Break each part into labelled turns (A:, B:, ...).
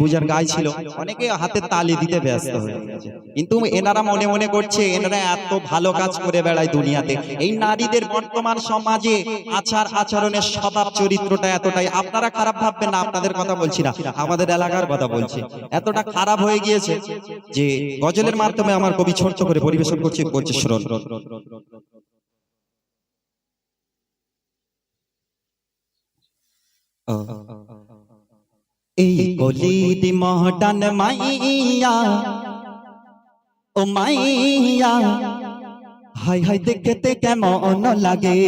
A: বুঝার গায়ে ছিল। অনেকে হাতে তালি দিতে ব্যস্ত হয়ে গেছে। কিন্তু এনারা মনে মনে করছে, এনারা এত ভালো কাজ করে বেড়ায় দুনিয়াতে। এই নারীদের বর্তমান সমাজে আচার আচরণের স্বভাব চরিত্রটা এতটাই। আপনারা খারাপ ভাববেন না, আপনাদের কথা বলছি না। আমাদের এলাকার কথা বলছি। এতটা খারাপ হয়ে গিয়েছে যে গজলের মাধ্যমে আমার কবি ছোট্ট করে পরিবেশন করছে, বলছে, শুনুন। এই গলির মহডান মাইয়া। ও মাইয়া। হাই হাই দেখতে কেমন লাগে?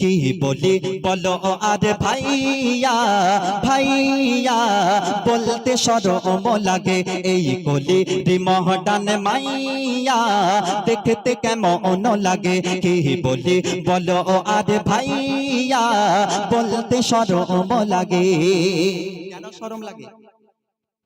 A: কি বলি? বলো আরে ভাইয়া ভাইয়া, বলতে সরম লাগে এই গলি। মহডান মাইয়া, দেখতে কেমন লাগে? কি বলি? বলো আরে ভাইয়া, বলতে সরম লাগে। কেন সরম লাগে?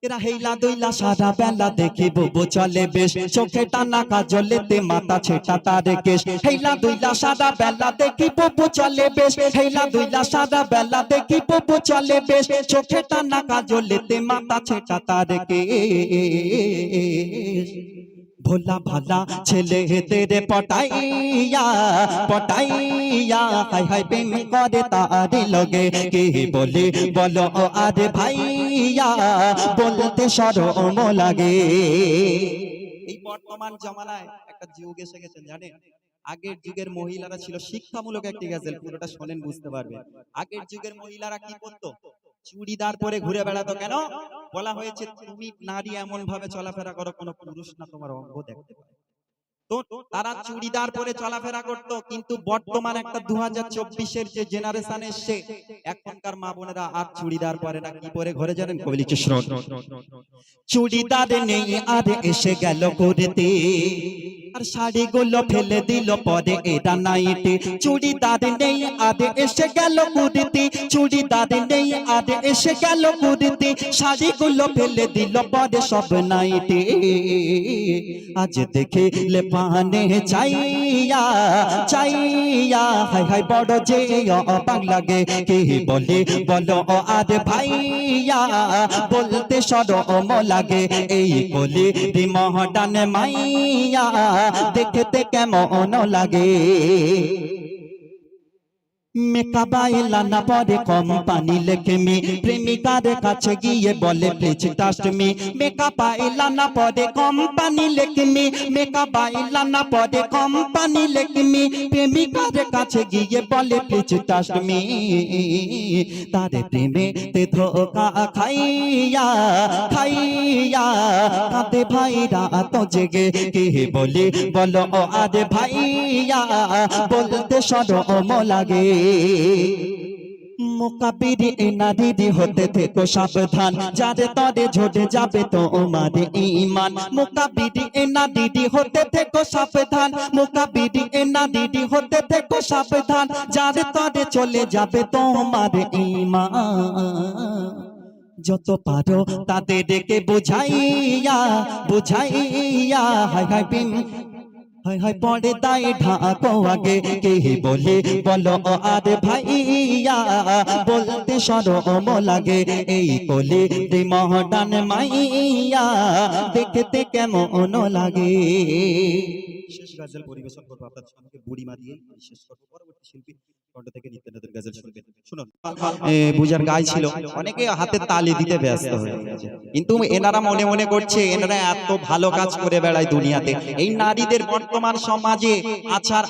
A: এরা হেইলা দইলা সারা বেলা দেখি বুবু চলে বেশ। চোখে টানা কাজলেতে মাথা ছেটা তারে কেশ। হেইলা দইলা সারা বেলা দেখি বুবু চলে বেশ। হেইলা দইলা সারা বেলা দেখি বুবু চলে বেশ। চোখে টানা কাজলেতে মাথা ছেটা তার কেশ। ভোলা ভালা ছেলে তেরে পটাইয়া পটাইয়া, হাই হাই প্রেম করে তারি লগে। কি বলে, বলো আরে ভাইয়া, বলতে সরম লাগে। এই বর্তমান জমানায় একটা যুগ এসে গেছেন জানেন? আগের যুগের মহিলারা ছিল শিক্ষামূলক একটি গেজেল, পুরোটা শোনেন, বুঝতে পারবে আগের যুগের মহিলারা কি করতো? চুড়িদার পরে ঘুরে বেড়াতো কেন? বলা হয়েছে, তুমি নারী এমন ভাবে চলাফেরা করো, কোনো পুরুষ না তোমার অঙ্গ দেখতে পারে তারা চুড়িদার পরে চলাফেরা করত, কিন্তু বর্তমান একটা দু হাজার চব্বিশের যে জেনারেশন এসছে, এখনকার মা বোনেরা আর চুড়িদার পরে না, কি পরে ঘরে জানেন? কৃষ্ণ চুড়িদার নেই, আর এসে গেল করতে। আর শাড়ি গুলো ফেলে দিল, পরে এটা নাইটি। চুড়িদার নেই, আর এসে গেল কুর্তি। চুড়িদার নেই, আর এসে গেল কুর্তি। শাড়ি গুলো ফেলে দিল, পরে সব নাইটি। আজ দেখে লে পানে চাইয়া চাইয়া হাই হাই বড় যে অবাক লাগে। কে বলে, বলো আর ভাইয়া, বলতে সরম লাগে। এই বলে মহডান মাইয়া দেখতে কেমন লাগে? মেকাবাইলা না পরে কোম্পানি লেখে মি। প্রেমিকার কাছে গিয়ে বলে প্লিজ টাস্ট মি মেকাবাইলা পরে কোম্পানি লেখে মি। মেকাবাইলা না পরে কোম্পানি লেখে মি। প্রেমিকার কাছে গিয়ে বলে প্লিজ তারে প্রেমে তে ধোকা খাইয়া খাইয়া কাঁদে ভাইরা তো জেগে। কে বলে, বলো আরে ভাইয়া, বলতে সরম লাগে। চলে যাবে তোমার যত পারো তাদেরকে বুঝাইয়া বুঝাইয়া হাই হাই হাই হাই পড়ে দাই ঢাকো আগে। কে বলে বলো আর ভাইয়া বলতে সরম লাগে। এই কোলে রে মহডান মাইয়া দেখতে কেমন লাগে। শেষ গাজল পরিবেশন করব আপনার সামনে। বুড়ি মারিয়ে শেষ করব। পরবর্তী শিল্পী কণ্ঠ থেকে নিত্যানন্দের গজল শুনবেন শুনুন এ, বুঝার গায়ে ছিল। অনেকে হাতে তালি দিতে ব্যস্ত হয়ে গেছে। কিন্তু এনারা মনে মনে করছে এনারা এত ভালো কাজ করে বেড়ায় দুনিয়াতে। এই নারীদের বর্তমান সমাজে আচার